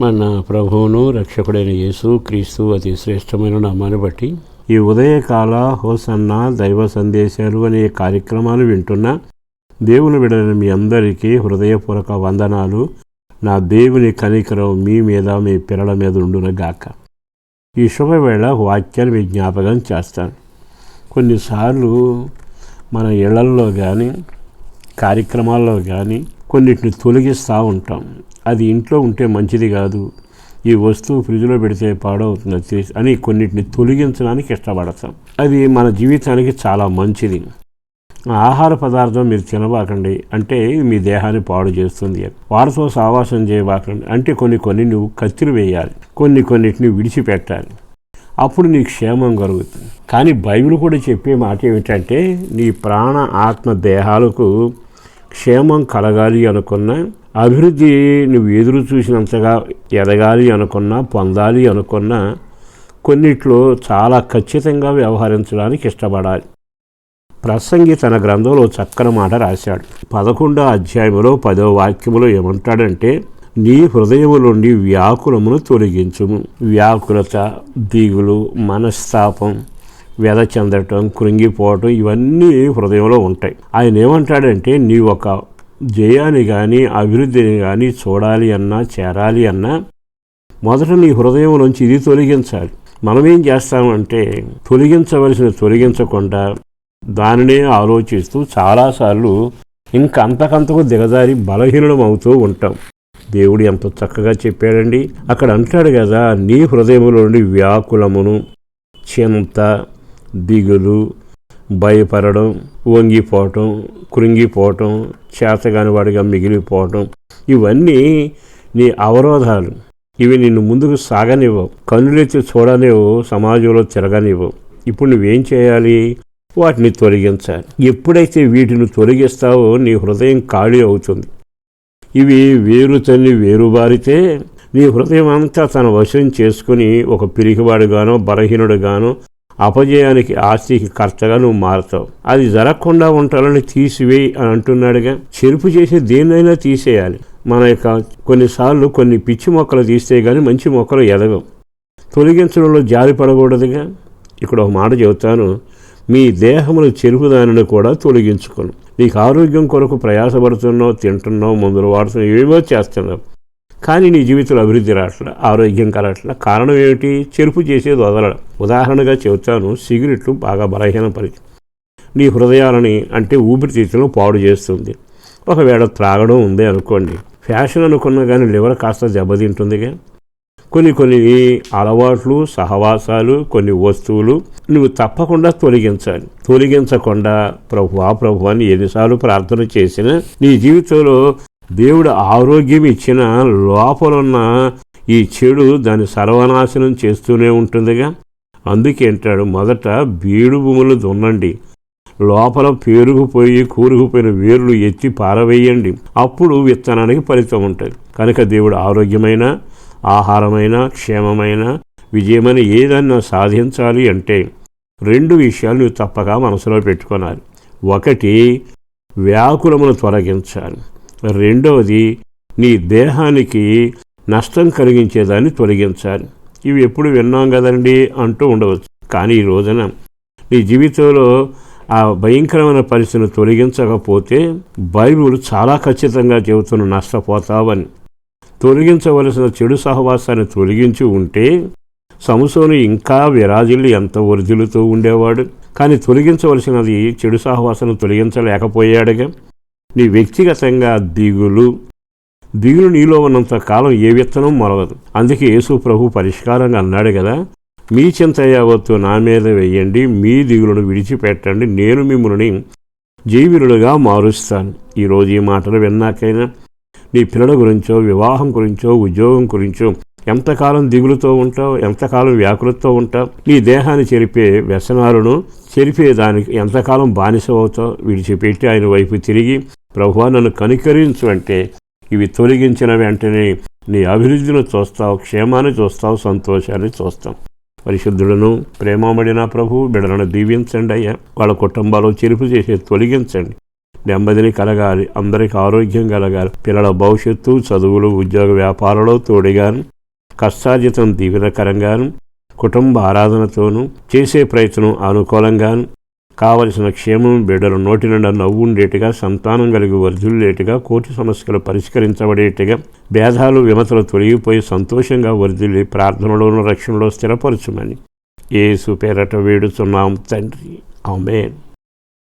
మన ప్రభువును రక్షకుడైన యేసు క్రీస్తు అతి శ్రేష్టమైన నామాన్ని బట్టి ఈ ఉదయకాల హోసన్న దైవ సందేశాలు అనే కార్యక్రమాలు వింటున్న దేవుని విడని మీ అందరికీ హృదయపూర్వక వందనాలు. నా దేవుని కనికరం మీ మీద మీ పిల్లల మీద ఉండునగాక ఈ శుభవేళ వాక్యాన్ని మీ జ్ఞాపకం చేస్తాను. కొన్నిసార్లు మన ఇళ్ళల్లో కానీ కార్యక్రమాల్లో కానీ కొన్నిటిని తొలగిస్తూ ఉంటాం. అది ఇంట్లో ఉంటే మంచిది కాదు. ఈ వస్తువు ఫ్రిడ్జ్లో పెడితే పాడవుతుంది తెలిసి అని కొన్నిటిని తొలగించడానికి ఇష్టపడతాం. అది మన జీవితానికి చాలా మంచిది. ఆహార పదార్థం మీరు తినబాకండి. అంటే మీ దేహాన్ని పాడు చేస్తుంది. అని. వారితో సావాసం చేయబాకండి. అంటే కొన్ని కొన్ని నువ్వు కత్తిరి వేయాలి. కొన్ని కొన్నిటిని విడిచిపెట్టాలి. అప్పుడు నీకు క్షేమం కలుగుతుంది. కానీ బైబిల్ కూడా చెప్పే మాట ఏమిటంటే నీ ప్రాణ ఆత్మ దేహాలకు క్షేమం కలగాలి అనుకున్నా అభివృద్ధి నువ్వు ఎదురు చూసినంతగా ఎదగాలి అనుకున్నా పొందాలి అనుకున్నా కొన్నిట్లో చాలా ఖచ్చితంగా వ్యవహరించడానికి ఇష్టపడాలి. ప్రసంగి తన గ్రంథంలో చక్కని మాట రాశాడు. పదకొండో అధ్యాయంలో పదో వాక్యములో ఏమంటాడంటే నీ హృదయము నుండి వ్యాకులమును తొలగించుము. వ్యాకులత దిగులు మనస్తాపం వ్యధ చెందటం కృంగిపోవటం ఇవన్నీ హృదయంలో ఉంటాయి. ఆయన ఏమంటాడంటే నీ ఒక జయాన్ని కానీ అభివృద్ధిని కానీ చూడాలి అన్నా చేరాలి అన్నా మొదట నీ హృదయం నుంచి ఇది తొలగించాలి. మనమేం చేస్తామంటే తొలగించవలసిన తొలగించకుండా దానినే ఆలోచిస్తూ చాలాసార్లు ఇంకా అంతకంతకు దిగజారి బలహీనం అవుతూ ఉంటాం. దేవుడు ఎంత చక్కగా చెప్పాడండి. అక్కడ అంటాడు కదా నీ హృదయంలో నుండి వ్యాకులమును చింత దిగులు భయపడడం వంగిపోవటం కృంగిపోవటం చేతగాని వాడిగా మిగిలిపోవటం ఇవన్నీ నీ అవరోధాలు. ఇవి నిన్ను ముందుకు సాగనివ్వవు కన్నులెత్తి చూడనివ్వు సమాజంలో తిరగనివ్వవు ఇప్పుడు నువ్వేం చేయాలి? వాటిని తొలగించాలి. ఎప్పుడైతే వీటిని తొలగిస్తావో నీ హృదయం ఖాళీ అవుతుంది. ఇవి వేరు తల్లి వేరుబారితే నీ హృదయం అంతా తన వశం చేసుకుని ఒక పిరిగివాడుగానో బలహీనుడుగానో అపజయానికి ఆస్తికి కర్తగా నువ్వు మారుతావు. అది జరగకుండా ఉంటాలని తీసివేయి అని అంటున్నాడుగా. చెరుపు చేసి దేన్నైనా తీసేయాలి. మన యొక్క కొన్నిసార్లు కొన్ని పిచ్చి మొక్కలు తీస్తే కానీ మంచి మొక్కలు ఎదగవు. తొలగించడంలో జారి పడకూడదుగా. ఇక్కడ ఒక మాట చెబుతాను. మీ దేహమును చెరుపుదానిని కూడా తొలగించుకోను. నీకు ఆరోగ్యం కొరకు ప్రయాసపడుతున్నావు తింటున్నావు మందులు వాడుతున్నావు ఏవో చేస్తున్నావు. కానీ నీ జీవితంలో అభివృద్ధి రావట్ల ఆరోగ్యం కలట్ల. కారణం ఏమిటి? చెరుపు చేసేది వదలడం. ఉదాహరణగా చెబుతాను సిగరెట్లు బాగా బలహీనపరిచి నీ హృదయాలని అంటే ఊపిరితిత్తులను పాడు చేస్తుంది. ఒకవేళ త్రాగడం ఉంది అనుకోండి. ఫ్యాషన్ అనుకున్నా కానీ లివర్ కాస్త దెబ్బతింటుందిగా. కొన్ని కొన్ని అలవాట్లు సహవాసాలు కొన్ని వస్తువులు నువ్వు తప్పకుండా తొలగించాలి. తొలగించకుండా ప్రభువా ప్రభు అని ఎన్నిసార్లు ప్రార్థన చేసినా నీ జీవితంలో దేవుడు ఆరోగ్యం ఇచ్చిన లోపలున్న ఈ చెడు దాని సర్వనాశనం చేస్తూనే ఉంటుందిగా. అందుకే అంటాడు మొదట బీడు భూములు దున్నండి. లోపల పేరుకుపోయి కూరుకుపోయిన వేర్లు ఎత్తి పారవేయండి. అప్పుడు విత్తనానికి ఫలితం ఉంటుంది. కనుక దేవుడు ఆరోగ్యమైన ఆహారమైన క్షేమమైన విజయమైన ఏదన్నా సాధించాలి అంటే రెండు విషయాలు నువ్వు తప్పక మనసులో పెట్టుకోవాలి ఒకటి వ్యాకులమును తొలగించాలి. రెండవది నీ దేహానికి నష్టం కలిగించేదాన్ని తొలగించాలి. ఇవి ఎప్పుడు విన్నాం కదండి అంటూ ఉండవచ్చు. కానీ ఈ రోజున నీ జీవితంలో ఆ భయంకరమైన పరిస్థితిని తొలగించకపోతే బైబిల్ చాలా ఖచ్చితంగా చెబుతున్న నష్టపోతావని. తొలగించవలసిన చెడు సహవాసాన్ని తొలగించి ఉంటే సంసోను ఇంకా విరాజిల్లి ఎంత వరిదిలుతూ ఉండేవాడు. కానీ తొలగించవలసినది చెడు సహవాసను తొలగించలేకపోయాడుగా. నీ వ్యక్తిగతంగా దిగులు దిగులు నీలో ఉన్నంత కాలం ఏ విత్తనం మొలవదు అందుకే యేసు ప్రభు పరిష్కారంగా అన్నాడు కదా మీ చింత యావత్తు నా మీద వెయ్యండి మీ దిగులను విడిచిపెట్టండి నేను మిమ్మల్ని జీవిలుడుగా మారుస్తాను. ఈరోజు ఈ మాటలు విన్నాకైనా నీ పిల్లల గురించో వివాహం గురించో ఉద్యోగం గురించో ఎంతకాలం దిగులుతో ఉంటావు ఎంతకాలం వ్యాకులతో ఉంటావు నీ దేహాన్ని చెరిపే వ్యసనాలను చెరిపే దానికి ఎంతకాలం బానిస అవుతావు విడిచిపెట్టి ఆయన వైపు తిరిగి ప్రభువా నన్ను కనికరించు అంటే ఇవి తొలగించిన వెంటనే నీ అభివృద్ధిని చూస్తావు క్షేమాన్ని చూస్తావు సంతోషాన్ని చూస్తావు పరిశుద్ధులను ప్రేమబడిన ప్రభు బిడలను దీవించండి అయ్యా. వాళ్ళ కుటుంబాలు చెరుపు చేసి తొలగించండి. నెమ్మదిని కలగాలి అందరికీ ఆరోగ్యం కలగాలి. పిల్లల భవిష్యత్తు చదువులు ఉద్యోగ వ్యాపారాలు తోడిగాను కష్టార్జితం దీవెనకరంగాను కుటుంబ ఆరాధనతోనూ చేసే ప్రయత్నం అనుకూలంగాను కావలసిన క్షేమం బిడ్డల నోటి నిండా నవ్వుండేట్టుగా సంతానం కలిగి వర్ధిల్లేట్టుగా కోర్టు సమస్యలు పరిష్కరించబడేట్టుగా భేదాలు విమతలు తొలగిపోయి సంతోషంగా వర్ధిల్లి ప్రార్థనలోను రక్షణలో స్థిరపరచుమని. ఏసు పేరట వేడుచున్నాం తండ్రి. ఆమెన్.